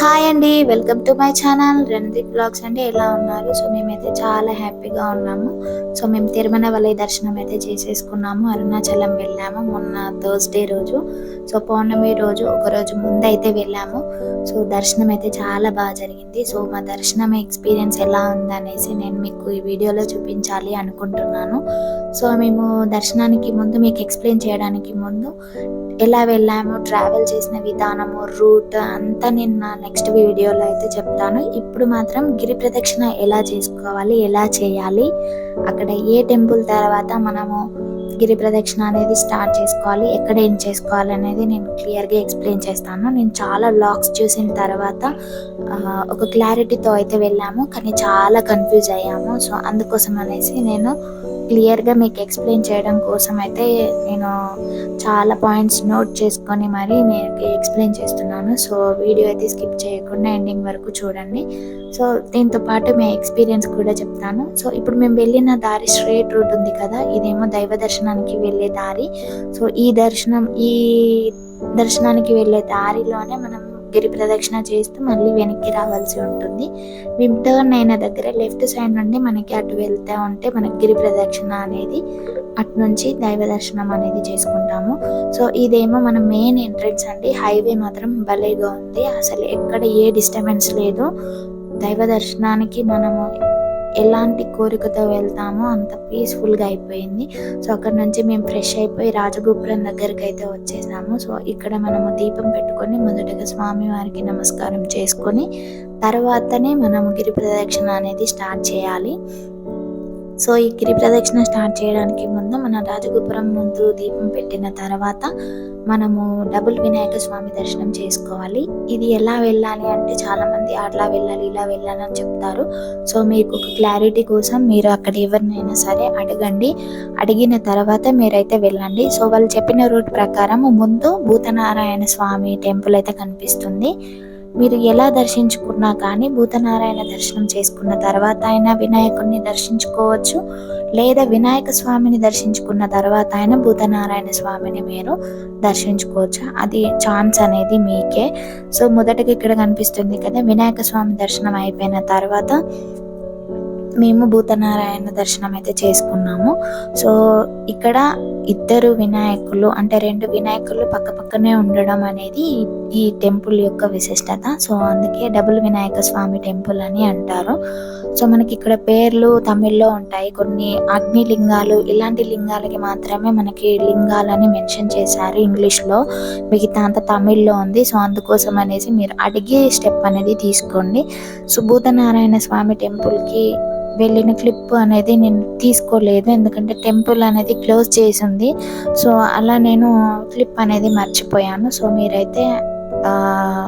Hi అండి welcome to my channel Ranadeep blogs అండి. ఎలా ఉన్నారు? సో మేమైతే చాలా హ్యాపీగా ఉన్నాము. సో మేము తిరుమల వలయ దర్శనం అయితే చేసేసుకున్నాము. అరుణాచలం వెళ్ళాము మొన్న థర్స్డే రోజు. సో పౌర్ణమి రోజు ఒక రోజు ముందు అయితే వెళ్ళాము. సో దర్శనం అయితే చాలా బాగా జరిగింది. సో మా దర్శనం ఎక్స్పీరియన్స్ ఎలా ఉందనేసి నేను మీకు ఈ వీడియోలో చూపించాలి అనుకుంటున్నాను. సో మేము దర్శనానికి ముందు మీకు ఎక్స్ప్లెయిన్ చేయడానికి ముందు ఎలా వెళ్ళాము ట్రావెల్ చేసిన విధానము రూట్ అంతా నేను నా నెక్స్ట్ వీడియోలో అయితే చెప్తాను. ఇప్పుడు మాత్రం గిరి ప్రదక్షిణ ఎలా చేసుకోవాలి ఎలా చేయాలి అక్కడ ఏ టెంపుల్ తర్వాత మనము గిరి ప్రదక్షిణ అనేది స్టార్ట్ చేసుకోవాలి ఎక్కడ ఏం చేసుకోవాలి అనేది నేను క్లియర్గా ఎక్స్ప్లెయిన్ చేస్తాను. నేను చాలా బ్లాగ్స్ చూసిన తర్వాత ఒక క్లారిటీతో అయితే వెళ్ళాము కానీ చాలా కన్ఫ్యూజ్ అయ్యాము. సో అందుకోసం అనేసి నేను క్లియర్గా మీకు ఎక్స్ప్లెయిన్ చేయడం కోసం అయితే నేను చాలా పాయింట్స్ నోట్ చేసుకొని మరి మీకు ఎక్స్ప్లెయిన్ చేస్తున్నాను. సో వీడియో అయితే స్కిప్ చేయకుండా ఎండింగ్ వరకు చూడండి. సో దీంతో పాటు మీ ఎక్స్పీరియన్స్ కూడా చెప్తాను. సో ఇప్పుడు మేము వెళ్ళిన దారి స్ట్రేట్ రూట్ ఉంది కదా ఇదేమో దైవ దర్శనానికి వెళ్ళే దారి. సో ఈ దర్శనం ఈ దర్శనానికి వెళ్ళే దారిలోనే మనం గిరి ప్రదక్షిణ చేస్తూ మళ్ళీ వెనక్కి రావాల్సి ఉంటుంది. మేము టర్న్ అయిన దగ్గర లెఫ్ట్ సైడ్ నుండి మనకి అటు వెళ్తూ ఉంటే మనకి గిరి ప్రదక్షిణ అనేది అటు నుంచి దైవ దర్శనం అనేది చేసుకుంటాము. సో ఇదేమో మన మెయిన్ ఎంట్రన్స్ అండి. హైవే మాత్రం భలేగా ఉంది. అసలు ఎక్కడ ఏ డిస్టర్బెన్స్ లేదు. దైవ దర్శనానికి మనము ఎలాంటి కోరికతో వెళ్తామో అంత పీస్ఫుల్గా అయిపోయింది. సో అక్కడ నుంచి మేము ఫ్రెష్ అయిపోయి రాజగోపురం దగ్గరికి అయితే వచ్చేసాము. సో ఇక్కడ మనము దీపం పెట్టుకొని మొదటగా స్వామి వారికి నమస్కారం చేసుకొని తర్వాతనే మనము గిరి ప్రదక్షిణ అనేది స్టార్ట్ చేయాలి. సో ఈ గిరి ప్రదక్షిణ స్టార్ట్ చేయడానికి ముందు మన రాజగోపురం ముందు దీపం పెట్టిన తర్వాత మనము డబుల్ వినాయక స్వామి దర్శనం చేసుకోవాలి. ఇది ఎలా వెళ్ళాలి అంటే చాలా మంది అట్లా వెళ్ళాలి ఇలా వెళ్ళాలి అని చెప్తారు. సో మీకు ఒక క్లారిటీ కోసం మీరు అక్కడ ఎవరినైనా సరే అడగండి. అడిగిన తర్వాత మీరైతే వెళ్ళండి. సో వాళ్ళు చెప్పిన రూట్ ప్రకారం ముందు భూతనారాయణ స్వామి టెంపుల్ అయితే కనిపిస్తుంది. మీరు ఎలా దర్శించుకున్నా కానీ భూతనారాయణ దర్శనం చేసుకున్న తర్వాత అయినా వినాయకుడిని దర్శించుకోవచ్చు. లేదా వినాయక స్వామిని దర్శించుకున్న తర్వాత అయినా భూతనారాయణ స్వామిని మీరు దర్శించుకోవచ్చు. అది ఛాన్స్ అనేది మీకే. సో మొదటగా ఇక్కడ కనిపిస్తుంది కదా వినాయక స్వామి దర్శనం అయిపోయిన తర్వాత మేము భూతనారాయణ దర్శనం అయితే చేసుకున్నాము. సో ఇక్కడ ఇద్దరు వినాయకులు అంటే రెండు వినాయకులు పక్క పక్కనే ఉండడం అనేది ఈ- టెంపుల్ యొక్క విశిష్టత. సో అందుకే డబుల్ వినాయక స్వామి టెంపుల్ అని అంటారు. సో మనకి ఇక్కడ పేర్లు తమిళ్ళో ఉంటాయి. కొన్ని అగ్ని లింగాలు ఇలాంటి లింగాలకి మాత్రమే మనకి లింగాలని మెన్షన్ చేశారు ఇంగ్లీష్లో. మిగతా అంతా తమిళ్ళో ఉంది. సో అందుకోసం అనేసి మీరు అడిగి స్టెప్ అనేది తీసుకోండి. సో భూతనారాయణ స్వామి టెంపుల్కి వెళ్ళిన క్లిప్ అనేది నేను తీసుకోలేదు. ఎందుకంటే టెంపుల్ అనేది క్లోజ్ చేసి ఉంది. సో అలా నేను క్లిప్ అనేది మర్చిపోయాను. సో మీరైతే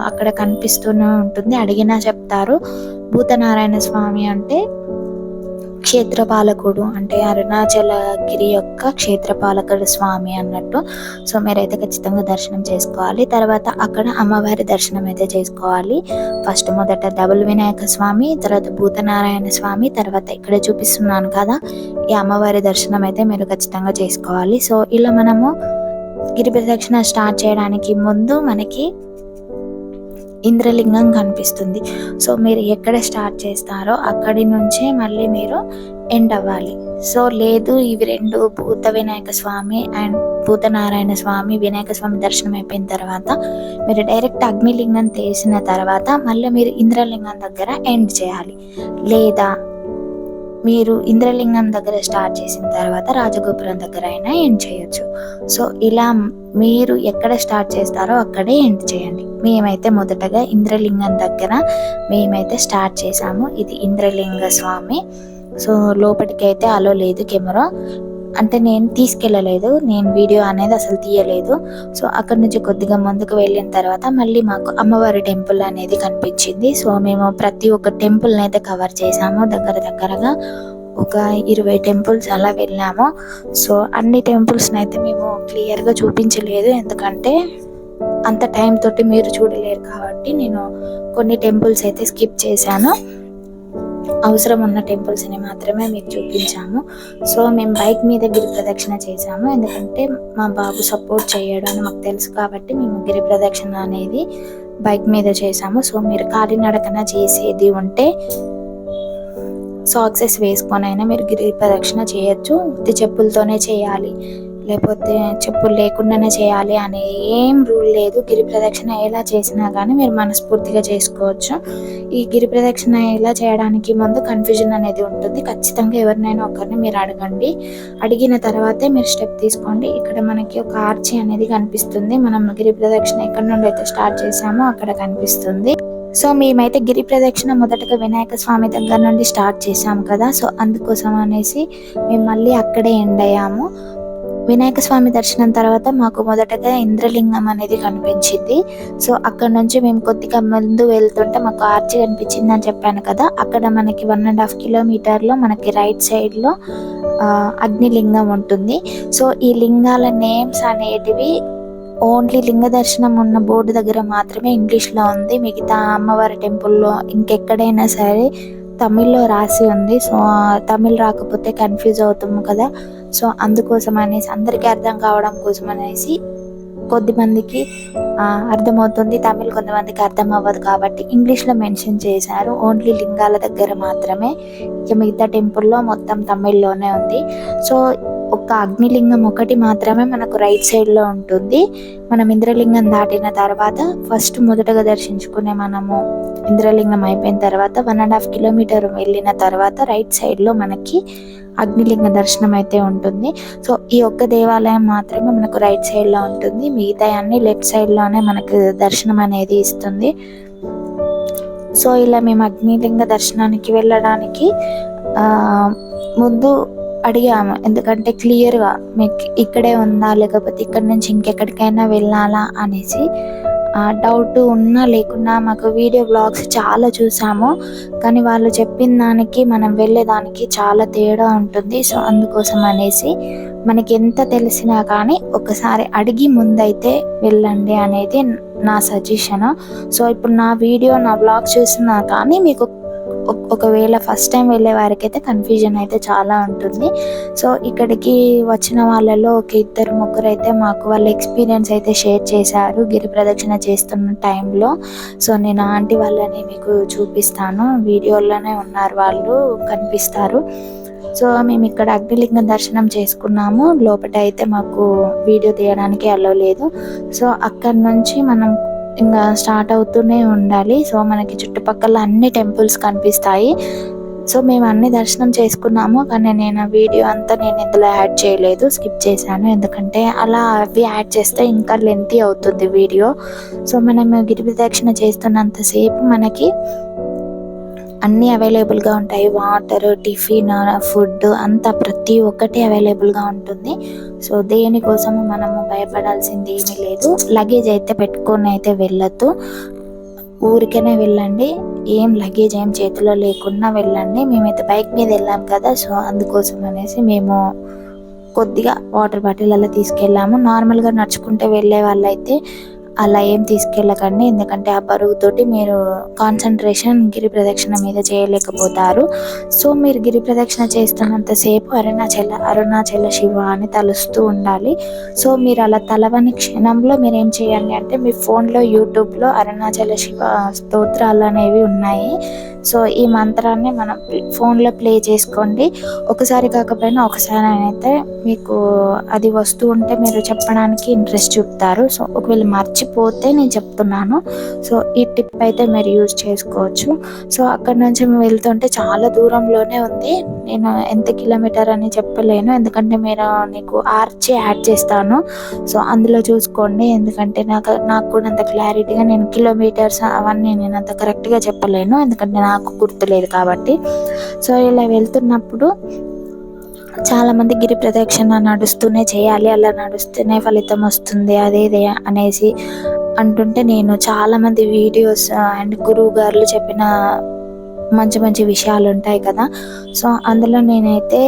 అక్కడ కనిపిస్తూనే ఉంటుంది. అడిగినా చెప్తారు. భూతనారాయణ స్వామి అంటే క్షేత్రపాలకుడు అంటే అరుణాచలగిరి యొక్క క్షేత్రపాలకుడు స్వామి అన్నట్టు. సో మీరైతే ఖచ్చితంగా దర్శనం చేసుకోవాలి. తర్వాత అక్కడ అమ్మవారి దర్శనం అయితే చేసుకోవాలి. ఫస్ట్ మొదట డబుల్ వినాయక స్వామి తర్వాత భూతనారాయణ స్వామి తర్వాత ఇక్కడ చూపిస్తున్నాను కదా ఈ అమ్మవారి దర్శనం అయితే మీరు ఖచ్చితంగా చేసుకోవాలి. సో ఇలా మనము గిరి ప్రదక్షిణ స్టార్ట్ చేయడానికి ముందు మనకి ఇంద్రలింగం కనిపిస్తుంది. సో మీరు ఎక్కడ స్టార్ట్ చేస్తారో అక్కడి నుంచే మళ్ళీ మీరు ఎండ్ అవ్వాలి. సో లేదు ఇవి రెండు భూత వినాయక స్వామి అండ్ భూతనారాయణ స్వామి వినాయక స్వామి దర్శనం అయిపోయిన తర్వాత మీరు డైరెక్ట్ అగ్నిలింగం తీసిన తర్వాత మళ్ళీ మీరు ఇంద్రలింగం దగ్గర ఎండ్ చేయాలి. లేదా మీరు ఇంద్రలింగం దగ్గర స్టార్ట్ చేసిన తర్వాత రాజగోపురం దగ్గర అయినా ఎండ్ చేయొచ్చు. సో ఇలా మీరు ఎక్కడ స్టార్ట్ చేస్తారో అక్కడే ఎండ్ చేయండి. మేమైతే మొదటగా ఇంద్రలింగం దగ్గర మేమైతే స్టార్ట్ చేసాము ఇది ఇంద్రలింగ స్వామి. సో లోపలికి అయితే అలో లేదు కెమెరా. అంటే నేను తీసుకెళ్ళలేదు నేను వీడియో అనేది అసలు తీయలేదు. సో అక్కడ నుంచి కొద్దిగా ముందుకు వెళ్ళిన తర్వాత మళ్ళీ మాకు అమ్మవారి టెంపుల్ అనేది కనిపించింది. సో మేము ప్రతి ఒక్క టెంపుల్ని అయితే కవర్ చేసాము. దగ్గర దగ్గరగా ఒక ఇరవై టెంపుల్స్ అలా వెళ్ళాము. సో అన్ని టెంపుల్స్ని అయితే మేము క్లియర్గా చూపించలేదు. ఎందుకంటే అంత టైం తోటి మీరు చూడలేరు కాబట్టి నేను కొన్ని టెంపుల్స్ అయితే స్కిప్ చేశాను. అవసరం ఉన్న టెంపుల్స్ని మాత్రమే మీకు చూపించాము. సో మేము బైక్ మీద గిరి ప్రదక్షిణ చేసాము ఎందుకంటే మా బాబు సపోర్ట్ చేయడం అని మాకు తెలుసు కాబట్టి మేము గిరి ప్రదక్షిణ అనేది బైక్ మీద చేసాము సో మీరు కాలినడకన చేసేది ఉంటే సాక్సెస్ వేసుకొని అయినా మీరు గిరి ప్రదక్షిణ చేయొచ్చు. ఉత్తి చెప్పులతోనే చేయాలి. లేకపోతే చెప్పులు లేకుండానే చేయాలి అనే ఏం రూల్ లేదు. గిరి ప్రదక్షిణ ఎలా చేసినా కానీ మీరు మనస్ఫూర్తిగా చేసుకోవచ్చు. ఈ గిరి ప్రదక్షిణ ఎలా చేయడానికి ముందు కన్ఫ్యూజన్ అనేది ఉంటుంది. ఖచ్చితంగా ఎవరినైనా ఒకరిని మీరు అడగండి. అడిగిన తర్వాతే మీరు స్టెప్ తీసుకోండి. ఇక్కడ మనకి ఒక ఆర్చి అనేది కనిపిస్తుంది. మనం గిరి ప్రదక్షిణ ఎక్కడి నుండి అయితే స్టార్ట్ చేసామో అక్కడ కనిపిస్తుంది. సో మేమైతే గిరి ప్రదక్షిణ మొదటగా వినాయక స్వామి దగ్గర నుండి స్టార్ట్ చేసాము కదా. సో అందుకోసం అనేసి మేము మళ్ళీ అక్కడే ఎండ్ అయ్యాము. వినాయక స్వామి దర్శనం తర్వాత మాకు మొదటగా ఇంద్రలింగం అనేది కనిపించింది. సో అక్కడ నుంచి మేము కొద్దిగా ముందు వెళ్తుంటే మాకు ఆర్చి కనిపించింది అని చెప్పాను కదా. అక్కడ మనకి వన్ అండ్ హాఫ్ కిలోమీటర్లో మనకి రైట్ సైడ్లో అగ్నిలింగం ఉంటుంది. సో ఈ లింగాల నేమ్స్ అనేటివి ఓన్లీ లింగ దర్శనం ఉన్న బోర్డు దగ్గర మాత్రమే ఇంగ్లీష్లో ఉంది. మిగతా అమ్మవారి టెంపుల్లో ఇంకెక్కడైనా సరే తమిళ్ళో రాసి ఉంది. సో తమిళ్ రాకపోతే కన్ఫ్యూజ్ అవుతాము కదా. సో అందుకోసం అనేసి అందరికీ అర్థం కావడం కోసం అనేసి కొద్దిమందికి అర్థమవుతుంది. తమిళ్ కొంతమందికి అర్థం అవ్వదు కాబట్టి ఇంగ్లీష్లో మెన్షన్ చేశారు. ఓన్లీ లింగాల దగ్గర మాత్రమే. ఇక మిగతా టెంపుల్లో మొత్తం తమిళ్ళోనే ఉంది. సో ఒక అగ్నిలింగం ఒకటి మాత్రమే మనకు రైట్ సైడ్లో ఉంటుంది. మనం ఇంద్రలింగం దాటిన తర్వాత ఫస్ట్ మొదటగా దర్శించుకునే మనము ఇంద్రలింగం అయిపోయిన తర్వాత వన్ అండ్ హాఫ్ కిలోమీటర్ వెళ్ళిన తర్వాత రైట్ సైడ్లో మనకి అగ్నిలింగ దర్శనం అయితే ఉంటుంది. సో ఈ ఒక్క దేవాలయం మాత్రమే మనకు రైట్ సైడ్లో ఉంటుంది. మిగతా అన్ని లెఫ్ట్ సైడ్లోనే మనకు దర్శనం అనేది ఇస్తుంది. సో ఇలా మేము అగ్నిలింగ దర్శనానికి వెళ్ళడానికి ముందు అడిగాము. ఎందుకంటే క్లియర్గా మీకు ఇక్కడే ఉందా లేకపోతే ఇక్కడ నుంచి ఇంకెక్కడికైనా వెళ్ళాలా అనేసి. డౌట్ ఉన్నా లేకున్నా మాకు వీడియో బ్లాగ్స్ చాలా చూసాము. కానీ వాళ్ళు చెప్పిన దానికి మనం వెళ్ళేదానికి చాలా తేడా ఉంటుంది. సో అందుకోసం అనేసి మనకి ఎంత తెలిసినా కానీ ఒకసారి అడిగి ముందైతే వెళ్ళండి అనేది నా సజెషన్. సో ఇప్పుడు నా వీడియో నా బ్లాగ్ చూసినా కానీ మీకు ఒకవేళ ఫస్ట్ టైం వెళ్ళే వారికి అయితే కన్ఫ్యూజన్ అయితే చాలా ఉంటుంది. సో ఇక్కడికి వచ్చిన వాళ్ళలో ఒక ఇద్దరు ముగ్గురు అయితే మాకు వాళ్ళ ఎక్స్పీరియన్స్ అయితే షేర్ చేశారు. గిరి ప్రదక్షిణ చేస్తున్న టైంలో సో నేను ఆంటీ వాళ్ళని మీకు చూపిస్తాను. వీడియోలోనే ఉన్నారు వాళ్ళు కనిపిస్తారు. సో మేము ఇక్కడ అగ్నిలింగ దర్శనం చేసుకున్నాము. లోపల అయితే మాకు వీడియో తీయడానికి అలవ్ లేదు. సో అక్కడ నుంచి మనం ఇంకా స్టార్ట్ అవుతూనే ఉండాలి. సో మనకి చుట్టుపక్కల అన్ని టెంపుల్స్ కనిపిస్తాయి. సో మేము అన్ని దర్శనం చేసుకున్నాము. కానీ నేను వీడియో అంతా నేను ఇందులో యాడ్ చేయలేదు. స్కిప్ చేశాను. ఎందుకంటే అలా అవి యాడ్ చేస్తే ఇంకా లెంతీ అవుతుంది వీడియో సో మనం గిరి ప్రదక్షిణ చేస్తున్నంతసేపు మనకి అన్నీ అవైలబుల్గా ఉంటాయి. వాటర్ టిఫిన్ ఫుడ్ అంతా ప్రతి ఒక్కటి అవైలబుల్గా ఉంటుంది. సో దేనికోసము మనము భయపడాల్సింది ఏమీ లేదు. లగేజ్ అయితే పెట్టుకొని అయితే వెళ్ళొద్దు. ఊరికనే వెళ్ళండి. ఏం లగేజ్ ఏం చేతిలో లేకుండా వెళ్ళండి. మేమైతే బైక్ మీద వెళ్ళాం కదా సో అందుకోసం అనేసి మేము కొద్దిగా వాటర్ బాటిల్ అలా తీసుకెళ్ళాము. నార్మల్గా నడుచుకుంటే వెళ్ళే వాళ్ళైతే అలా ఏం తీసుకెళ్ళకండి. ఎందుకంటే ఆ బరువుతోటి మీరు కాన్సన్ట్రేషన్ గిరి ప్రదక్షిణ మీద చేయలేకపోతారు. సో మీరు గిరి ప్రదక్షిణ చేస్తున్నంతసేపు అరుణాచల అరుణాచల శివ అని తలుస్తూ ఉండాలి. సో మీరు అలా తలవని క్షణంలో మీరు ఏం చేయాలి అంటే మీ ఫోన్లో యూట్యూబ్లో అరుణాచల శివ స్తోత్రాలు అనేవి ఉన్నాయి. సో ఈ మంత్రాన్ని మనం ఫోన్లో ప్లే చేసుకోండి. ఒకసారి కాకపోయినా ఒకసారి అయితే మీకు అది వస్తూ ఉంటే మీరు చెప్పడానికి ఇంట్రెస్ట్ చూపుతారు. సో ఒకవేళ మర్చిపోతే నేను చెప్తున్నాను. సో ఈ టిప్ అయితే మీరు యూజ్ చేసుకోవచ్చు. సో అక్కడ నుంచి మేము వెళ్తుంటే చాలా దూరంలోనే ఉంది. నేను ఎంత కిలోమీటర్ అని చెప్పలేను. ఎందుకంటే మీరు నీకు ఆర్చి యాడ్ చేస్తాను. సో అందులో చూసుకోండి. ఎందుకంటే నాకు నాకు కూడా అంత క్లారిటీగా నేను కిలోమీటర్స్ అవన్నీ నేను అంత కరెక్ట్గా చెప్పలేను. ఎందుకంటే నాకు గుర్తులేదు కాబట్టి. సో ఇలా వెళ్తున్నప్పుడు చాలామంది గిరి ప్రదక్షిణ నడుస్తూనే చేయాలి అలా నడుస్తూనే ఫలితం వస్తుంది అదే ఇదే అనేసి అంటుంటే నేను చాలా మంది వీడియోస్ అండ్ గురువు గారు చెప్పిన మంచి మంచి విషయాలు ఉంటాయి కదా. సో అందులో నేనైతే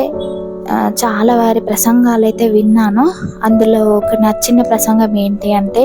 చాలా వారి ప్రసంగాలు అయితే విన్నాను. అందులో ఒక నచ్చిన ప్రసంగం ఏంటి అంటే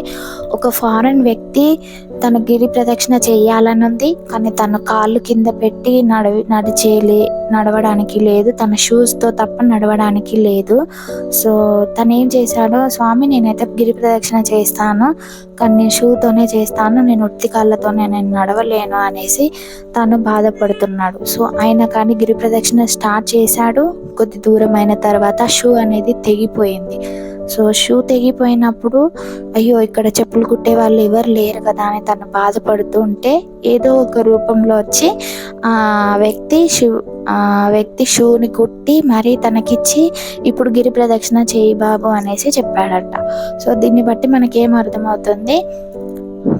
ఒక ఫారెన్ వ్యక్తి తను గిరి ప్రదక్షిణ చేయాలని ఉంది కానీ తను కాళ్ళు కింద పెట్టి నడవి నడిచేలే నడవడానికి లేదు. తన షూస్తో తప్ప నడవడానికి లేదు. సో తను ఏం చేశాడో స్వామి నేనైతే గిరి ప్రదక్షిణ చేస్తాను కానీ నేను షూతోనే చేస్తాను నేను ఉత్తి కాళ్ళతోనే నేను నడవలేను అనేసి తను బాధపడుతున్నాడు. సో ఆయన కానీ గిరి ప్రదక్షిణ స్టార్ట్ చేశాడు. కొద్ది దూరం అయిన తర్వాత షూ అనేది తెగిపోయింది. సో షూ తెగిపోయినప్పుడు అయ్యో ఇక్కడ చెప్పులు కుట్టే వాళ్ళు ఎవరు లేరు కదా అని తను బాధపడుతూ ఉంటే ఏదో ఒక రూపంలో వచ్చి ఆ వ్యక్తి షూ ఆ వ్యక్తి షూని కుట్టి మరీ తనకిచ్చి ఇప్పుడు గిరి ప్రదక్షిణ చేయి బాబు అనేసి చెప్పాడట. సో దీన్ని బట్టి మనకేం అర్థమవుతుంది?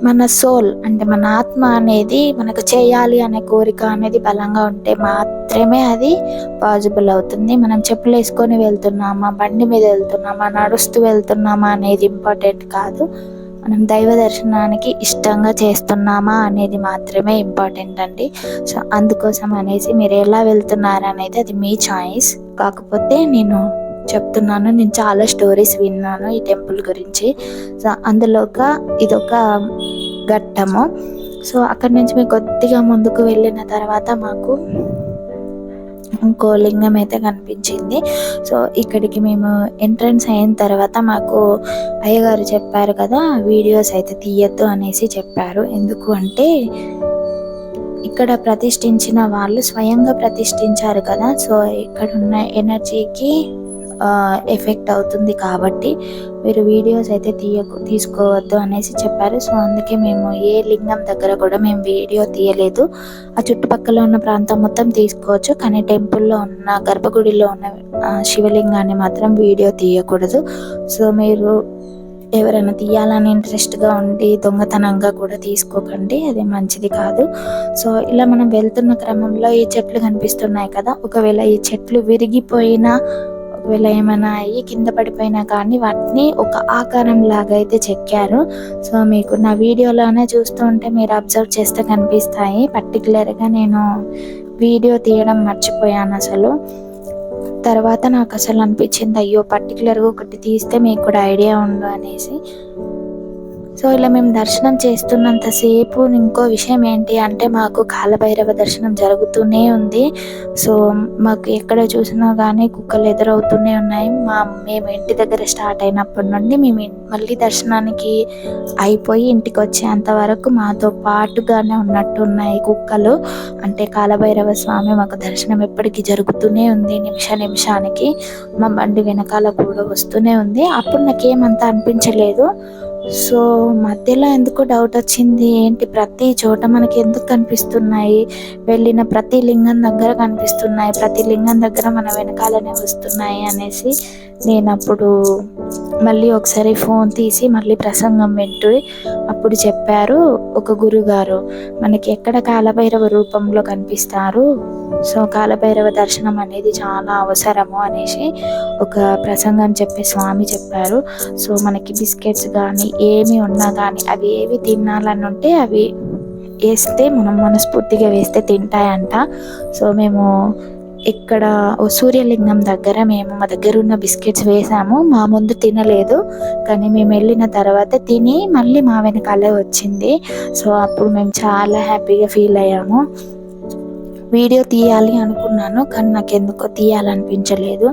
మన సోల్ అంటే మన ఆత్మ అనేది మనకు చేయాలి అనే కోరిక అనేది బలంగా ఉంటే మాత్రమే అది పాజిబుల్ అవుతుంది. మనం చెప్పులు వేసుకొని వెళ్తున్నామా బండి మీద వెళ్తున్నామా నడుస్తూ వెళ్తున్నామా అనేది ఇంపార్టెంట్ కాదు. మనం దైవ దర్శనానికి ఇష్టంగా చేస్తున్నామా అనేది మాత్రమే ఇంపార్టెంట్ అండి. సో అందుకోసం అనేసి మీరు ఎలా వెళ్తున్నారు అనేది అది మీ చాయిస్. కాకపోతే నేను చెప్తున్నాను. నేను చాలా స్టోరీస్ విన్నాను ఈ టెంపుల్ గురించి. సో అందులో ఒక ఇదొక ఘట్టము. సో అక్కడి నుంచి మేము కొద్దిగా ముందుకు వెళ్ళిన తర్వాత మాకు ఇంకో లింగం అయితే కనిపించింది. సో ఇక్కడికి మేము ఎంట్రన్స్ అయిన తర్వాత మాకు అయ్యగారు చెప్పారు కదా వీడియోస్ అయితే తీయద్దు అనేసి చెప్పారు. ఎందుకు అంటే ఇక్కడ ప్రతిష్ఠించిన వాళ్ళు స్వయంగా ప్రతిష్ఠించారు కదా. సో ఇక్కడ ఉన్న ఎనర్జీకి ఎఫెక్ట్ అవుతుంది కాబట్టి మీరు వీడియోస్ అయితే తీయ తీసుకోవద్దు అనేసి చెప్పారు. సో అందుకే మేము ఏ లింగం దగ్గర కూడా మేము వీడియో తీయలేదు. ఆ చుట్టుపక్కల ఉన్న ప్రాంతం మొత్తం తీసుకోవచ్చు. కానీ టెంపుల్లో ఉన్న గర్భగుడిలో ఉన్న శివలింగాన్ని మాత్రం వీడియో తీయకూడదు. సో మీరు ఎవరైనా తీయాలని ఇంట్రెస్ట్గా ఉండి దొంగతనంగా కూడా తీసుకోకండి. అది మంచిది కాదు. సో ఇలా మనం వెళ్తున్న క్రమంలో ఈ చెట్లు కనిపిస్తున్నాయి కదా. ఒకవేళ ఈ చెట్లు విరిగిపోయినా ఒకవేళ ఏమైనా అయ్యి కింద పడిపోయినా కానీ వాటిని ఒక ఆకారం లాగా అయితే చెక్కారు. సో మీకు నా వీడియోలోనే చూస్తూ ఉంటే మీరు అబ్జర్వ్ చేస్తే కనిపిస్తాయి. పర్టికులర్గా నేను వీడియో తీయడం మర్చిపోయాను అసలు. తర్వాత నాకు అసలు అనిపించింది అయ్యో పర్టికులర్గా ఒకటి తీస్తే మీకు కూడా ఐడియా ఉండు అనేసి. సో ఇలా మేము దర్శనం చేస్తున్నంతసేపు ఇంకో విషయం ఏంటి అంటే మాకు కాలభైరవ దర్శనం జరుగుతూనే ఉంది. సో మాకు ఎక్కడ చూసినా కానీ కుక్కలు ఎదురవుతూనే ఉన్నాయి. మా మేము ఇంటి దగ్గర స్టార్ట్ అయినప్పటి నుండి మేము మళ్ళీ దర్శనానికి అయిపోయి ఇంటికి వచ్చేంత వరకు మాతో పాటుగానే ఉన్నట్టు ఉన్నాయి కుక్కలు. అంటే కాలభైరవ స్వామి మాకు దర్శనం ఎప్పటికీ జరుగుతూనే ఉంది నిమిష నిమిషానికి. మా బండి వెనకాల కూడా వస్తూనే ఉంది. అప్పుడు నాకేమంత అనిపించలేదు. సో మధ్యలో ఎందుకో డౌట్ వచ్చింది. ఏంటి? ప్రతి చోట మనకి ఎందుకు కనిపిస్తున్నాయి? వెళ్ళిన ప్రతి లింగం దగ్గర కనిపిస్తున్నాయి. ప్రతి లింగం దగ్గర మన వెనకాలనే వస్తున్నాయి అనేసి నేను అప్పుడు మళ్ళీ ఒకసారి ఫోన్ తీసి మళ్ళీ ప్రసంగం వింటూ అప్పుడు చెప్పారు. ఒక గురుగారు మనకి ఎక్కడ కాలభైరవ రూపంలో కనిపిస్తారు? సో కాలభైరవ దర్శనం అనేది చాలా అవసరము అనేసి ఒక ప్రసంగం చెప్పే స్వామి చెప్పారు. సో మనకి బిస్కెట్స్ కానీ ఏమి ఉన్నా కానీ అవి ఏవి తినాలని ఉంటే అవి వేస్తే మనం మనస్ఫూర్తిగా వేస్తే తింటాయంట. సో మేము ఇక్కడ ఓ సూర్యలింగం దగ్గర మేము మా దగ్గర ఉన్న బిస్కెట్స్ వేసాము. మా ముందు తినలేదు. కానీ మేము వెళ్ళిన తర్వాత తిని మళ్ళీ మా వెనకాలే వచ్చింది. సో అప్పుడు మేము చాలా హ్యాపీగా ఫీల్ అయ్యాము. వీడియో తీయాలి అనుకున్నాను కానీ నాకు ఎందుకో తీయాలనిపించలేదు.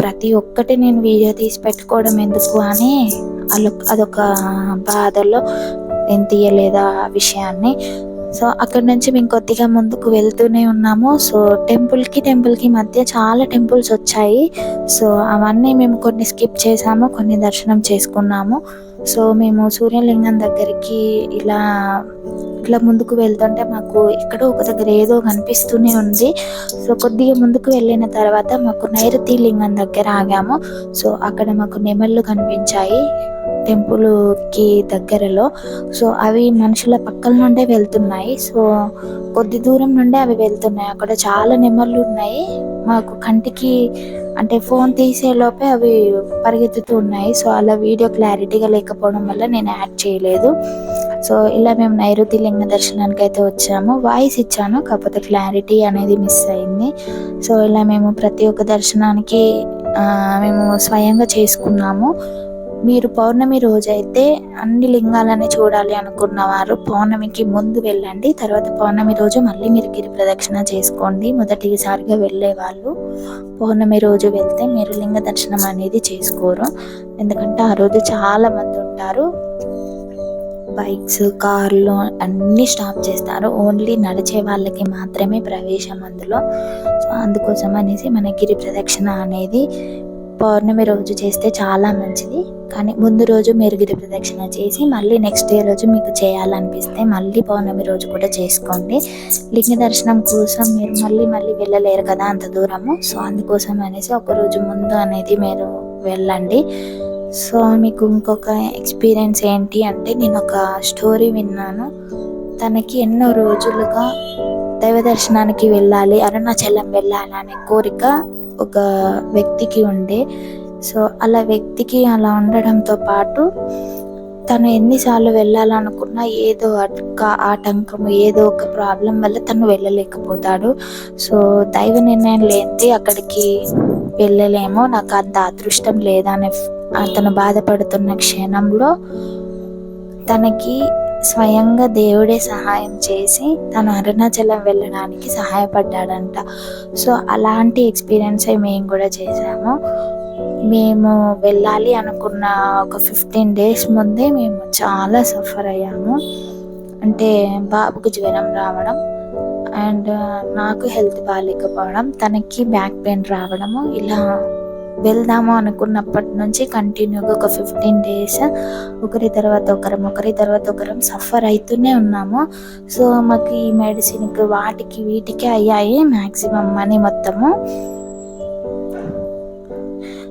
ప్రతి ఒక్కటి నేను వీడియో తీసి పెట్టుకోవడం ఎందుకు అని అదొక బాధలో నేను తీయలేదు ఆ విషయాన్ని. సో అక్కడ నుంచి మేము కొద్దిగా ముందుకు వెళ్తూనే ఉన్నాము. సో టెంపుల్కి టెంపుల్కి మధ్య చాలా టెంపుల్స్ వచ్చాయి. సో అవన్నీ మేము కొన్ని స్కిప్ చేసాము కొన్ని దర్శనం చేసుకున్నాము. సో మేము సూర్యలింగం దగ్గరికి ఇలా ఇట్లా ముందుకు వెళ్తుంటే మాకు ఎక్కడో ఒక దగ్గర ఏదో కనిపిస్తూనే ఉంది. సో కొద్దిగా ముందుకు వెళ్ళిన తర్వాత మాకు నైరుతి లింగం దగ్గర ఆగాము. సో అక్కడ మాకు నెమళ్ళు కనిపించాయి. టెంపుల్కి దగ్గరలో. సో అవి మనుషుల పక్కల నుండే వెళ్తున్నాయి. సో కొద్ది దూరం నుండే అవి వెళ్తున్నాయి. అక్కడ చాలా నెమళ్ళు ఉన్నాయి. మాకు కంటికి అంటే ఫోన్ తీసే లోపే అవి పరిగెత్తుతూ ఉన్నాయి. సో అలా వీడియో క్లారిటీగా లేకపోవడం వల్ల నేను యాడ్ చేయలేదు. సో ఇలా మేము నైరుతి లింగ దర్శనానికి అయితే వచ్చాము. వాయిస్ ఇచ్చాను కాకపోతే క్లారిటీ అనేది మిస్ అయింది. సో ఇలా మేము ప్రతి ఒక్క దర్శనానికి మేము స్వయంగా చేసుకున్నాము. మీరు పౌర్ణమి రోజైతే అన్ని లింగాలని చూడాలి అనుకున్న వారు పౌర్ణమికి ముందు వెళ్ళండి. తర్వాత పౌర్ణమి రోజు మళ్ళీ మీరు గిరి ప్రదక్షిణ చేసుకోండి. మొదటిసారిగా వెళ్ళే వాళ్ళు పౌర్ణమి రోజు వెళ్తే మీరు లింగ దర్శనం అనేది చేసుకోరు. ఎందుకంటే ఆ రోజు చాలా మంది ఉంటారు. బైక్స్ కార్లు అన్నీ స్టాప్ చేస్తారు. ఓన్లీ నడిచే వాళ్ళకి మాత్రమే ప్రవేశం అందులో. సో అందుకోసం అనేసి మన గిరి ప్రదక్షిణ అనేది పౌర్ణమి రోజు చేస్తే చాలా మంచిది. కానీ ముందు రోజు మెరుగుది ప్రదక్షిణ చేసి మళ్ళీ నెక్స్ట్ డే రోజు మీకు చేయాలనిపిస్తే మళ్ళీ పౌర్ణమి రోజు కూడా చేసుకోండి. లింగ దర్శనం కోసం మీరు మళ్ళీ మళ్ళీ వెళ్ళలేరు కదా అంత దూరము. సో అందుకోసం అనేసి ఒక రోజు ముందు అనేది మీరు వెళ్ళండి. సో మీకు ఇంకొక ఎక్స్పీరియన్స్ ఏంటి అంటే నేను ఒక స్టోరీ విన్నాను. తనకి ఎన్నో రోజులుగా దైవ దర్శనానికి వెళ్ళాలి అరుణాచలం వెళ్ళాలి అనే కోరిక ఒక వ్యక్తికి ఉండే. సో అలా వ్యక్తికి అలా ఉండడంతో పాటు తను ఎన్నిసార్లు వెళ్ళాలనుకున్నా ఏదో అడ్క ఆటంకం ఏదో ఒక ప్రాబ్లం వల్ల తను వెళ్ళలేకపోతాడు. సో దైవ నిర్ణయం లేనిది అక్కడికి వెళ్ళలేమో. నాకు అంత అదృష్టం లేదనే అతను బాధపడుతున్న క్షణంలో తనకి స్వయంగా దేవుడే సహాయం చేసి తను అరుణాచలం వెళ్ళడానికి సహాయపడ్డాడంట. సో అలాంటి ఎక్స్పీరియన్స్ మేము కూడా చేసాము మేము వెళ్ళాలి అనుకున్న ఒక ఫిఫ్టీన్ డేస్ ముందే మేము చాలా సఫర్ అయ్యాము. అంటే బాబుకు జ్వరం రావడం అండ్ నాకు హెల్త్ బాగాలేకపోవడం తనకి బ్యాక్ పెయిన్ రావడము ఇలా వెళ్దాము అనుకున్నప్పటి నుంచి కంటిన్యూగా ఒక ఫిఫ్టీన్ డేస్ ఒకరి తర్వాత ఒకరం ఒకరి తర్వాత ఒకరం సఫర్ అవుతూనే ఉన్నాము. సో మాకు ఈ మెడిసిన్కి వాటికి వీటికి అయ్యాయి మ్యాక్సిమం మనీ మొత్తము.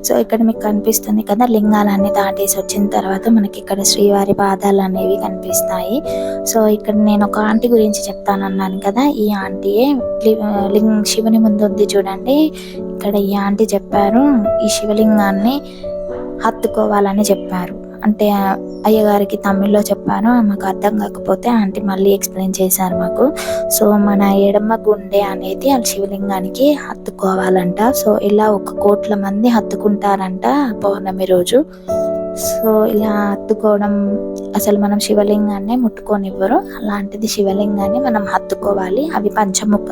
సో ఇక్కడ మీకు కనిపిస్తుంది కదా లింగాలన్నీ దాటేసి వచ్చిన తర్వాత మనకి ఇక్కడ శ్రీవారి పాదాలు అనేవి కనిపిస్తాయి. సో ఇక్కడ నేను ఒక ఆంటీ గురించి చెప్తానన్నాను కదా ఈ ఆంటీయే లింగ శివుని ముందు ఉంది చూడండి. ఇక్కడ ఈ ఆంటీ చెప్పారు ఈ శివలింగాన్ని హత్తుకోవాలని చెప్పారు. అంటే అయ్యగారికి తమిళ్ళో చెప్పాను మాకు అర్థం కాకపోతే ఆంటీ మళ్ళీ ఎక్స్ప్లెయిన్ చేశారు మాకు. సో మన ఎడమ గుండె అనేది ఆ శివలింగానికి హత్తుకోవాలంట. సో ఇలా ఒక కోట్ల మంది హత్తుకుంటారంట పౌర్ణమి రోజు. సో ఇలా హత్తుకోవడం అసలు మనం శివలింగాన్ని ముట్టుకోనివ్వరు. అలాంటిది శివలింగాన్ని మనం హత్తుకోవాలి. అవి పంచముఖ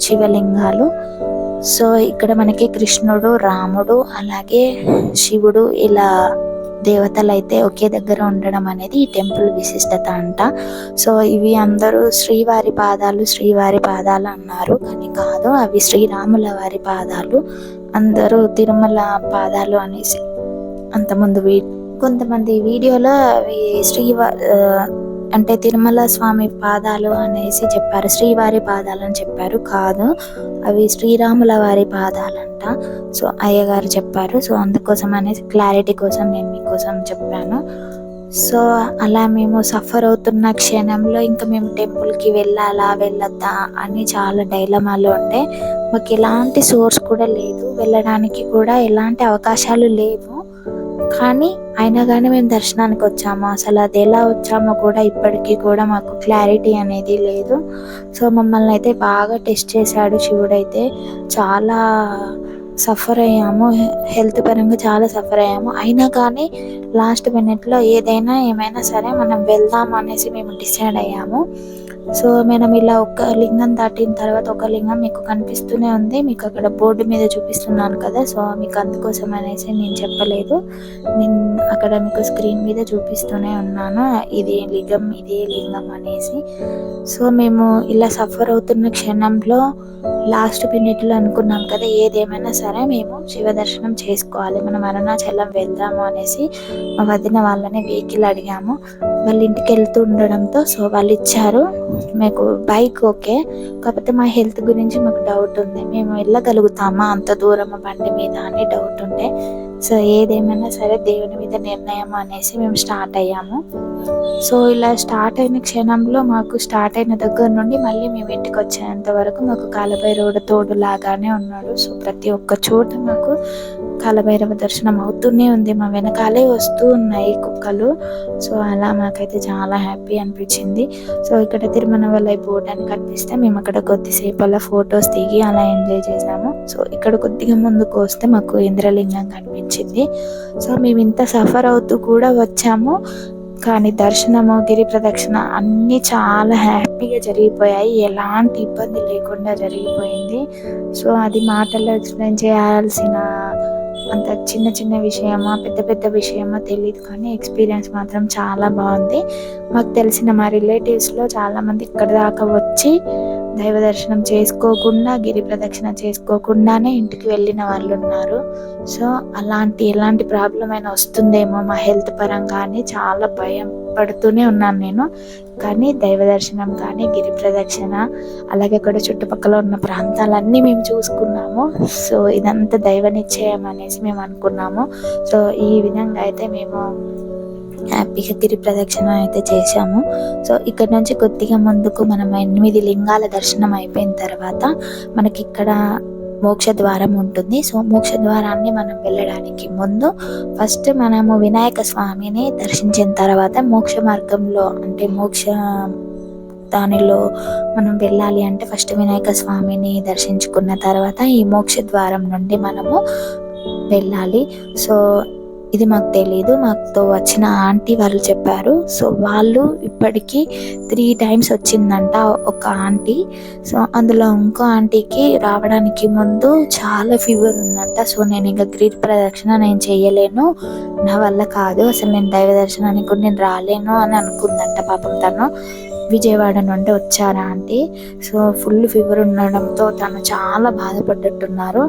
శివలింగాలు. సో ఇక్కడ మనకి కృష్ణుడు రాముడు అలాగే శివుడు ఇలా దేవతలు అయితే ఒకే దగ్గర ఉండడం అనేది ఈ టెంపుల్ విశిష్టత అంట. సో ఇవి అందరూ శ్రీవారి పాదాలు శ్రీవారి పాదాలు అన్నారు. కానీ కాదు అవి శ్రీరాముల వారి పాదాలు. అందరూ తిరుమల పాదాలు అనేసి అంతముందు వీ కొంతమంది వీడియోలో అవి శ్రీవా అంటే తిరుమల స్వామి పాదాలు అనేసి చెప్పారు. శ్రీవారి పాదాలు అని చెప్పారు. కాదు అవి శ్రీరాముల వారి పాదాలంట. సో అయ్యగారు చెప్పారు. సో అందుకోసం అనేసి క్లారిటీ కోసం నేను మీకోసం చెప్పాను. సో అలా మేము సఫర్ అవుతున్న క్షణంలో ఇంకా మేము టెంపుల్కి వెళ్ళాలా వెళ్ళొద్దా అని చాలా డైలమాలో ఉండే. మాకు ఎలాంటి సోర్స్ కూడా లేదు. వెళ్ళడానికి కూడా ఎలాంటి అవకాశాలు లేవు. కానీ అయినా కానీ మేము దర్శనానికి వచ్చాము. అసలు అది ఎలా వచ్చామో కూడా ఇప్పటికీ కూడా మాకు క్లారిటీ అనేది లేదు. సో మమ్మల్ని అయితే బాగా టెస్ట్ చేశాడు శివుడైతే చాలా సఫర్ అయ్యాము. హెల్త్ పరంగా చాలా సఫర్ అయ్యాము. అయినా కానీ లాస్ట్ మినిట్లో ఏదైనా ఏమైనా సరే మనం వెళ్దాం అనేసి మేము డిసైడ్ అయ్యాము. సో మనం ఇలా ఒక లింగం దాటిన తర్వాత ఒక లింగం మీకు కనిపిస్తూనే ఉంది. మీకు అక్కడ బోర్డు మీద చూపిస్తున్నాను కదా. సో మీకు అందుకోసం అనేసి నేను చెప్పలేదు. నేను అక్కడ మీకు స్క్రీన్ మీద చూపిస్తూనే ఉన్నాను. ఇది లింగం ఇదే లింగం అనేసి. సో మేము ఇలా సఫర్ అవుతున్న క్షణంలో లాస్ట్ మినిట్లో అనుకున్నాం కదా ఏదేమైనా సరే మేము శివ దర్శనం చేసుకోవాలి. మనం అరుణాచలం వెళ్దాము అనేసి మా వదిన వాళ్ళని వెహికల్ అడిగాము. వాళ్ళ ఇంటికి వెళ్తూ ఉండడంతో సో వాళ్ళు ఇచ్చారు. మీకు బైక్ ఓకే కాకపోతే మా హెల్త్ గురించి మాకు డౌట్ ఉంది. మేము వెళ్ళగలుగుతామా? అంత దూరం బండి మీద అని డౌట్ ఉండే. సో ఏదేమైనా సరే దేవుని మీద నిర్ణయం అనేసి మేము స్టార్ట్ అయ్యాము. సో ఇలా స్టార్ట్ అయిన క్షణంలో మాకు స్టార్ట్ అయిన దగ్గర నుండి మళ్ళీ మేము ఇంటికి వచ్చేంత వరకు మాకు కాలభైరవుడు తోడు లాగానే ఉన్నాడు. సో ప్రతి ఒక్క చోట మాకు కాలభైరవ దర్శనం అవుతూనే ఉంది. మా వెనకాలే వస్తూ ఉన్నాయి కుక్కలు. సో అలా మాకైతే చాలా హ్యాపీ అనిపించింది. సో ఇక్కడ తిరుమల వల్ల బోట్ అని కనిపిస్తే మేము అక్కడ కొద్దిసేపు అలా ఫొటోస్ దిగి అలా ఎంజాయ్ చేసాము. సో ఇక్కడ కొద్దిగా ముందుకు వస్తే మాకు ఇంద్రలింగం కనిపించింది. సో మేము ఇంత సఫర్ అవుతూ కూడా వచ్చాము. కానీ దర్శనము గిరి ప్రదక్షిణ అన్నీ చాలా హ్యాపీగా జరిగిపోయాయి. ఎలాంటి ఇబ్బంది లేకుండా జరిగిపోయింది. సో అది మాటల్లో ఎక్స్ప్లెయిన్ చేయాల్సిన అంత చిన్న చిన్న విషయమా పెద్ద పెద్ద విషయమా తెలియదు కానీ ఎక్స్పీరియన్స్ మాత్రం చాలా బాగుంది. మాకు తెలిసిన మా రిలేటివ్స్లో చాలామంది ఇక్కడ దాకా వచ్చి దైవ దర్శనం చేసుకోకుండా గిరి ప్రదక్షిణ చేసుకోకుండానే ఇంటికి వెళ్ళిన వాళ్ళు ఉన్నారు. సో అలాంటి ఎలాంటి ప్రాబ్లం అయినా వస్తుందేమో మా హెల్త్ పరంగా అని చాలా భయం. పడుతూనే ఉన్నాను నేను. కానీ దైవ దర్శనం కానీ గిరి ప్రదక్షిణ అలాగే అక్కడ చుట్టుపక్కల ఉన్న ప్రాంతాలన్నీ మేము చూసుకున్నాము. సో ఇదంతా దైవ నిశ్చయం అనేసి మేము అనుకున్నాము. సో ఈ విధంగా అయితే మేము హ్యాపీగా గిరి ప్రదక్షిణ అయితే చేశాము. సో ఇక్కడ నుంచి కొద్దిగా ముందుకు మనం ఎనిమిది లింగాల దర్శనం అయిపోయిన తర్వాత మనకి ఇక్కడ మోక్ష ద్వారం ఉంటుంది. సో మోక్ష ద్వారాన్ని మనం వెళ్ళడానికి ముందు ఫస్ట్ మనము వినాయక స్వామిని దర్శించిన తర్వాత మోక్ష మార్గంలో అంటే మోక్ష దానిలో మనం వెళ్ళాలి అంటే ఫస్ట్ వినాయక స్వామిని దర్శించుకున్న తర్వాత ఈ మోక్ష ద్వారం నుండి మనము వెళ్ళాలి. సో ఇది మాకు తెలియదు మాతో వచ్చిన ఆంటీ వాళ్ళు చెప్పారు. సో వాళ్ళు ఇప్పటికీ త్రీ టైమ్స్ వచ్చిందంట ఒక ఆంటీ. సో అందులో ఇంకో ఆంటీకి రావడానికి ముందు చాలా ఫీవర్ ఉందంట. సో నేను ఇంకా గ్రీట్ ప్రదక్షిణ నేను చేయలేను. నా వల్ల కాదు. అసలు నేను దైవ దర్శనానికి కూడా నేను రాలేను అని అనుకుందంట పాపం తను. విజయవాడ నుండి వచ్చారా ఆంటీ? సో ఫుల్ ఫీవర్ ఉండడంతో తను చాలా బాధపడ్డట్టున్నారు.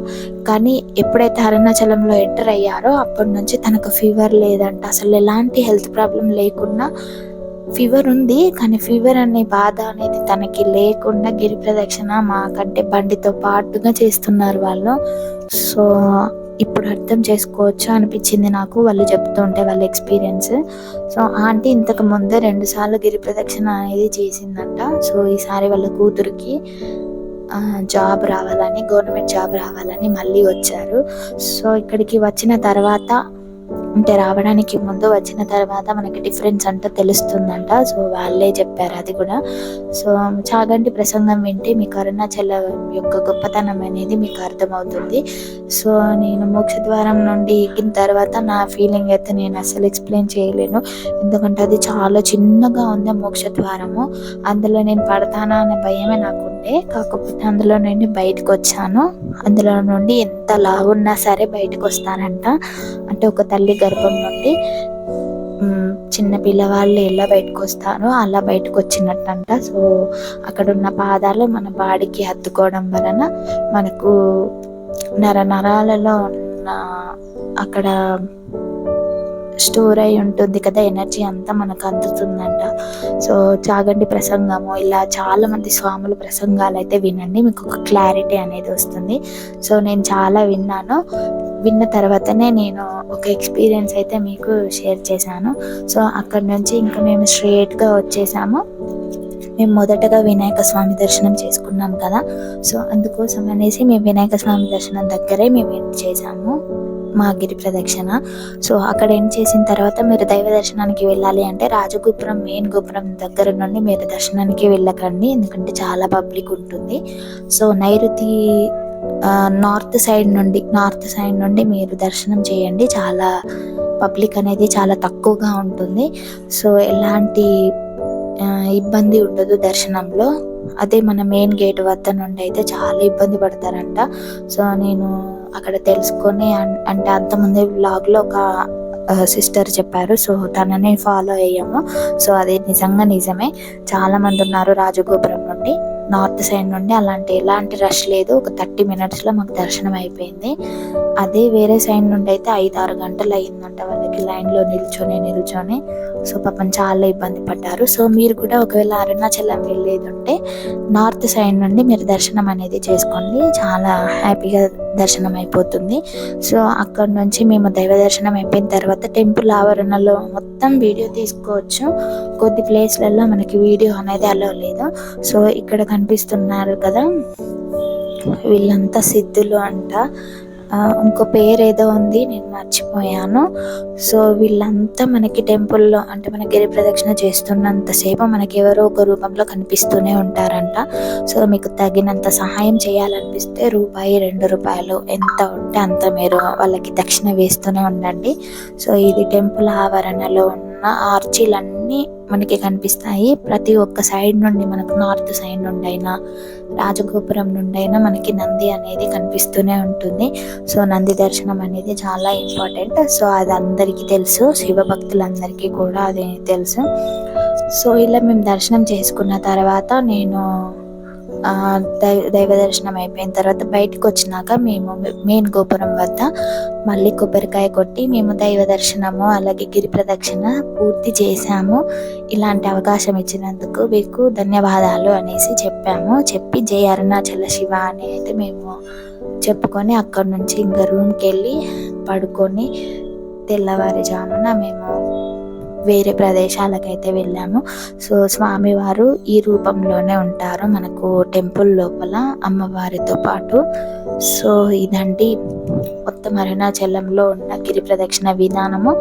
కానీ ఎప్పుడైతే అరుణాచలంలో ఎంటర్ అయ్యారో అప్పటి నుంచి తనకు ఫీవర్ లేదంట. అసలు ఎలాంటి హెల్త్ ప్రాబ్లం లేకుండా ఫీవర్ ఉంది. కానీ ఫీవర్ అనే బాధ అనేది తనకి లేకుండా గిరి ప్రదక్షిణ మాకంటే బండితో పాటుగా చేస్తున్నారు వాళ్ళు. సో ఇప్పుడు అర్థం చేసుకోవచ్చు అనిపించింది నాకు. వాళ్ళు చెప్తుంటే వాళ్ళ ఎక్స్పీరియన్స్. సో ఆంటీ ఇంతకు ముందే రెండు సార్లు గిరి ప్రదక్షిణ అనేది చేసిందంట. సో ఈసారి వాళ్ళ కూతురికి జాబ్ రావాలని గవర్నమెంట్ జాబ్ రావాలని మళ్ళీ వచ్చారు. సో ఇక్కడికి వచ్చిన తర్వాత అంటే రావడానికి ముందు వచ్చిన తర్వాత మనకి డిఫరెన్స్ అంటూ తెలుస్తుందంట. సో వాళ్ళే చెప్పారు అది కూడా. సో చాగంటి ప్రసంగం వింటే మీకు అరుణాచల యొక్క గొప్పతనం అనేది మీకు అర్థమవుతుంది. సో నేను మోక్ష ద్వారం నుండి ఎక్కిన తర్వాత నా ఫీలింగ్ అయితే నేను అసలు ఎక్స్ప్లెయిన్ చేయలేను. ఎందుకంటే అది చాలా చిన్నగా ఉంది మోక్ష ద్వారము అందులో నేను పడతానా అనే భయమే నాకు ఉండే. కాకపోతే అందులో నుండి బయటకు వచ్చాను. అందులో నుండి ఎంత లావున్నా సరే బయటకు వస్తానంట. అంటే ఒక తల్లి గర్భం నుండి చిన్న పిల్లవాళ్ళు ఎలా బయటకు వస్తారో అలా బయటకు వచ్చినట్టంట సో అక్కడ ఉన్న పాదాలు మన బాడీకి హత్తుకోవడం వలన మనకు నర నరాలలో ఉన్న అక్కడ స్టోర్ అయి ఉంటుంది కదా ఎనర్జీ అంతా మనకు అందుతుందంట. సో చాగండి ప్రసంగము ఇలా చాలా మంది స్వాముల ప్రసంగాలు అయితే వినండి మీకు ఒక క్లారిటీ అనేది వస్తుంది. సో నేను చాలా విన్నాను. విన్న తర్వాతనే నేను ఒక ఎక్స్పీరియన్స్ అయితే మీకు షేర్ చేశాను. సో అక్కడ నుంచి ఇంకా మేము స్ట్రేట్గా వచ్చేసాము. మేము మొదటగా వినాయక స్వామి దర్శనం చేసుకున్నాం కదా. సో అందుకోసం అనేసి మేము వినాయక స్వామి దర్శనం దగ్గరే మేము చేసాము. మా గిరి ప్రదక్షిణ. సో అక్కడ ఎండ్ చేసిన తర్వాత మీరు దైవ దర్శనానికి వెళ్ళాలి అంటే రాజగోపురం మెయిన్ గోపురం దగ్గర నుండి మీరు దర్శనానికి వెళ్ళకండి. ఎందుకంటే చాలా పబ్లిక్ ఉంటుంది. సో నైరుతి నార్త్ సైడ్ నుండి నార్త్ సైడ్ నుండి మీరు దర్శనం చేయండి. చాలా పబ్లిక్ అనేది చాలా తక్కువగా ఉంటుంది. సో ఎలాంటి ఇబ్బంది ఉండదు దర్శనంలో. అదే మన మెయిన్ గేట్ వద్ద నుండి అయితే చాలా ఇబ్బంది పడతారంట. సో నేను అక్కడ తెలుసుకొని అంటే అంతమంది బ్లాగ్లో ఒక సిస్టర్ చెప్పారు. సో తనని ఫాలో అయ్యాము. సో అది నిజంగా నిజమే. చాలా మంది ఉన్నారు రాజగోపురం నుండి నార్త్ సైడ్ నుండి. అలాంటి ఎలాంటి రష్ లేదు. ఒక థర్టీ మినిట్స్లో మాకు దర్శనం అయిపోయింది. అదే వేరే సైడ్ నుండి అయితే ఐదు ఆరు గంటలు అయ్యిందంట వాళ్ళకి. లైన్లో నిల్చొని నిల్చొని. సో పాపం చాలా ఇబ్బంది పడ్డారు. సో మీరు కూడా ఒకవేళ అరుణాచలం వెళ్ళేది ఉంటే నార్త్ సైడ్ నుండి మీరు దర్శనం అనేది చేసుకోండి. చాలా హ్యాపీగా దర్శనం అయిపోతుంది. సో అక్కడ నుంచి మేము దైవ దర్శనం అయిపోయిన తర్వాత టెంపుల్ ఆవరణలో మొత్తం వీడియో తీసుకోవచ్చు. కొద్ది ప్లేస్లలో మనకి వీడియో అనేది అలో లేదు. సో ఇక్కడ కనిపిస్తున్నారు కదా వీళ్ళంతా సిద్ధులు అంట. ఇంకో పేరు ఏదో ఉంది నేను మర్చిపోయాను. సో వీళ్ళంతా మనకి టెంపుల్లో అంటే మన గిరి ప్రదక్షిణ చేస్తున్నంతసేపు మనకి ఎవరో ఒక రూపంలో కనిపిస్తూనే ఉంటారంట. సో మీకు తగినంత సహాయం చేయాలనిపిస్తే రూపాయి రెండు రూపాయలు ఎంత ఉంటే అంత మీరు వాళ్ళకి దక్షిణ వేస్తూనే ఉండండి. సో ఇది టెంపుల్ ఆవరణలో ఉన్న ఆర్చీలన్నీ మనకి కనిపిస్తాయి. ప్రతి ఒక్క సైడ్ నుండి మనకు నార్త్ సైడ్ నుండి అయినా రాజగోపురం నుండి అయినా మనకి నంది అనేది కనిపిస్తూనే ఉంటుంది. సో నంది దర్శనం అనేది చాలా ఇంపార్టెంట్. సో అది అందరికీ తెలుసు. శివ భక్తులందరికీ కూడా అది తెలుసు. సో ఇలా మేము దర్శనం చేసుకున్న తర్వాత నేను దైవ దైవ దర్శనం అయిపోయిన తర్వాత బయటకు వచ్చినాక మేము మెయిన్ గోపురం వద్ద మళ్ళీ కొబ్బరికాయ కొట్టి మేము దైవ దర్శనము అలాగే గిరి ప్రదక్షిణ పూర్తి చేశాము. ఇలాంటి అవకాశం ఇచ్చినందుకు మీకు ధన్యవాదాలు అనేసి చెప్పాము. చెప్పి జై అరుణాచల శివ అని అయితే మేము చెప్పుకొని అక్కడి నుంచి ఇంకా రూమ్కి వెళ్ళి పడుకొని తెల్లవారుజామున మేము వేరే ప్రదేశాలకైతే వెళ్ళాము. సో స్వామివారు ఈ రూపంలోనే ఉంటారు. మనకు టెంపుల్ లోపల అమ్మవారితో పాటు. సో ఇదండి మొత్తం అరుణాచలంలో ఉన్న గిరి ప్రదక్షిణ విధానము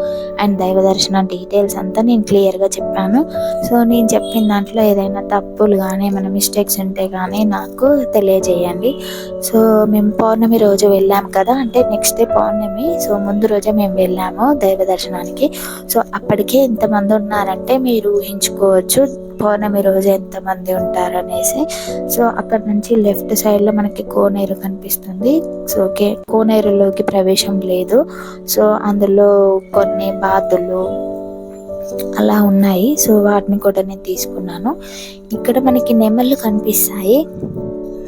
అండ్ దైవ దర్శన డీటెయిల్స్ అంతా నేను క్లియర్గా చెప్పాను. సో నేను చెప్పిన దాంట్లో ఏదైనా తప్పులు కానీ ఏమైనా మిస్టేక్స్ ఉంటే కానీ నాకు తెలియజేయండి. సో మేము పౌర్ణమి రోజు వెళ్ళాము కదా అంటే నెక్స్ట్ డే పౌర్ణమి. సో ముందు రోజే మేము వెళ్ళాము దైవ దర్శనానికి. సో అప్పటికే ఎంతమంది ఉన్నారంటే మీరు ఊహించుకోవచ్చు పౌర్ణమి రోజు ఎంతమంది ఉంటారు అనేసి. సో అక్కడ నుంచి లెఫ్ట్ సైడ్లో మనకి కోనేరు కనిపిస్తుంది. సో ఓకే కోనేరులోకి ప్రవేశం లేదు. సో అందులో కొన్ని బాతులు అలా ఉన్నాయి. సో వాటిని కూడా నేను తీసుకున్నాను. ఇక్కడ మనకి నెమళ్ళు కనిపిస్తాయి.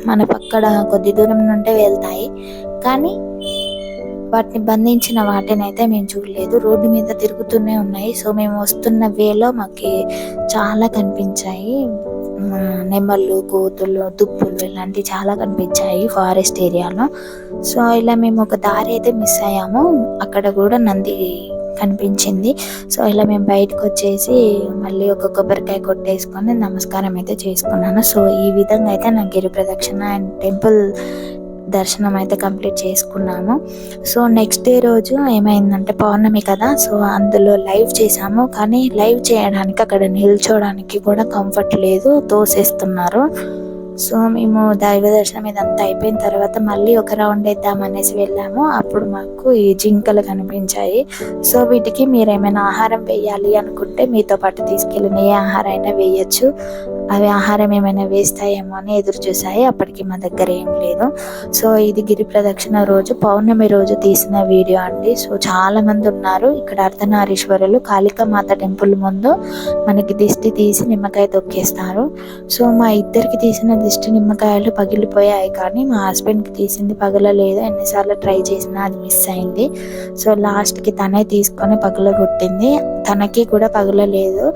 మన పక్కడ కొద్ది దూరం నుండే వెళ్తాయి. కానీ వాటిని బంధించిన వాటిని అయితే మేము చూడలేదు. రోడ్డు మీద తిరుగుతూనే ఉన్నాయి. సో మేము వస్తున్న వేలో మాకు చాలా కనిపించాయి. నెమళ్ళు కోతులు దుప్పులు ఇలాంటివి చాలా కనిపించాయి ఫారెస్ట్ ఏరియాలో. సో ఇలా మేము ఒక దారి అయితే మిస్ అయ్యాము. అక్కడ కూడా నంది కనిపించింది. సో ఇలా మేము బయటకు వచ్చేసి మళ్ళీ ఒక కొబ్బరికాయ కొట్టేసుకొని నమస్కారం అయితే చేసుకున్నాను. సో ఈ విధంగా అయితే నా గిరి ప్రదక్షిణ అండ్ టెంపుల్ దర్శనం అయితే కంప్లీట్ చేసుకున్నాము. సో నెక్స్ట్ డే రోజు ఏమైందంటే పౌర్ణమి కదా సో అందులో లైవ్ చేసాము కానీ లైవ్ చేయడానికి అక్కడ నిల్చోడానికి కూడా కంఫర్ట్ లేదు తోసేస్తున్నారు. సో మేము దైవ దర్శనం ఇదంతా అయిపోయిన తర్వాత మళ్ళీ ఒక రౌండ్ వేద్దాం అనేసి వెళ్ళాము. అప్పుడు మాకు ఈ జింకలు కనిపించాయి. సో వీటికి మీరు ఏమైనా ఆహారం వేయాలి అనుకుంటే మీతో పాటు తీసుకెళ్ళిన ఏ ఆహారం అయినా వేయచ్చు. అవి ఆహారం ఏమైనా వేస్తాయేమో అని ఎదురు చూసాయి అప్పటికి మా దగ్గర ఏం లేదు. సో ఇది గిరి ప్రదక్షిణ రోజు పౌర్ణమి రోజు తీసిన వీడియో అండి. సో చాలా మంది ఉన్నారు. ఇక్కడ అర్ధనారీశ్వరులు కాళికామాత టెంపుల్ ముందు మనకి దిష్టి తీసి నిమ్మకాయ తొక్కేస్తారు. సో మా ఇద్దరికి తీసిన దిష్టి నిమ్మకాయలు పగిలిపోయాయి కానీ మా హస్బెండ్కి తీసింది పగలలేదు. ఎన్నిసార్లు ట్రై చేసినా అది మిస్ అయింది. సో లాస్ట్కి తనే తీసుకొని పగలగొట్టింది. తనకి కూడా పగలలేదు.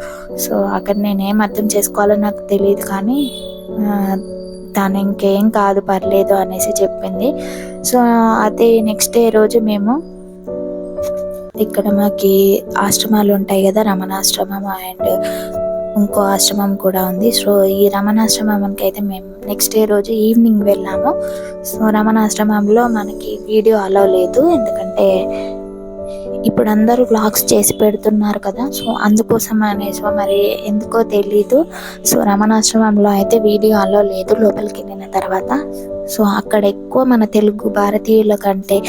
సో అక్కడ నేనేం అర్థం చేసుకోవాలో నాకు తెలియదు కానీ తను ఇంకేం కాదు పర్లేదు అనేసి చెప్పింది. సో అదే నెక్స్ట్ డే రోజు మేము ఇక్కడ మాకి ఆశ్రమాలు ఉంటాయి కదా రమణాశ్రమం అండ్ ఇంకో ఆశ్రమం కూడా ఉంది. సో ఈ రమణాశ్రమానికి అయితే మేము నెక్స్ట్ డే రోజు ఈవినింగ్ వెళ్ళాము. సో రమణాశ్రమంలో మనకి వీడియో అలవ్ లేదు. ఎందుకంటే ఇప్పుడు అందరూ వ్లాగ్స్ చేసి పెడుతున్నారు కదా. సో అందుకోసం అనేసి మరి ఎందుకో తెలీదు. సో రమణాశ్రమంలో అయితే వీడియో అలో లేదు. లోపలికి వెళ్ళిన తర్వాత. సో అక్కడ ఎక్కువ మన తెలుగు భారతీయుల కంటే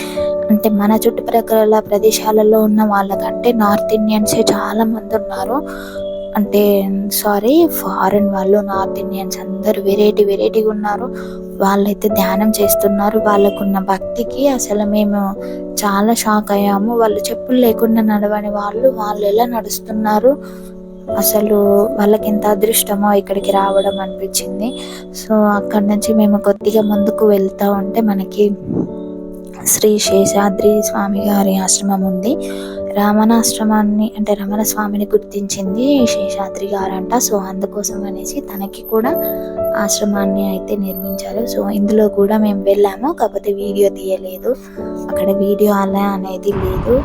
అంటే మన చుట్టుప్రక్కల ప్రదేశాలలో ఉన్న వాళ్ళకంటే నార్త్ ఇండియన్సే చాలా మంది ఉన్నారు. అంటే సారీ ఫారెన్ వాళ్ళు నార్త్ ఇండియన్స్ అందరు వెరైటీ వెరైటీగా ఉన్నారు. వాళ్ళైతే ధ్యానం చేస్తున్నారు. వాళ్ళకున్న భక్తికి అసలు మేము చాలా షాక్ అయ్యాము. వాళ్ళు చెప్పులు లేకుండా నడవని వాళ్ళు వాళ్ళు ఎలా నడుస్తున్నారు? అసలు వాళ్ళకి ఎంత అదృష్టమో ఇక్కడికి రావడం అనిపించింది. సో అక్కడ నుంచి మేము కొద్దిగా ముందుకు వెళ్తూ ఉంటే మనకి శ్రీ శేషాద్రి స్వామి గారి ఆశ్రమం ఉంది. రామణాశ్రమాన్ని అంటే రమణ స్వామిని గుర్తించింది శేషాద్రి గారంట. సో అందుకోసం అనేసి తనకి కూడా ఆశ్రమాన్ని అయితే నిర్మించారు. సో ఇందులో కూడా మేము వెళ్ళాము. కాకపోతే వీడియో తీయలేదు. అక్కడ వీడియో అలా అనేది లేదు.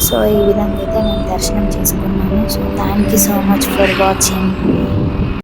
సో ఈ విధంగా అయితే మేము దర్శనం చేసుకున్నాము. So thank you so much for watching.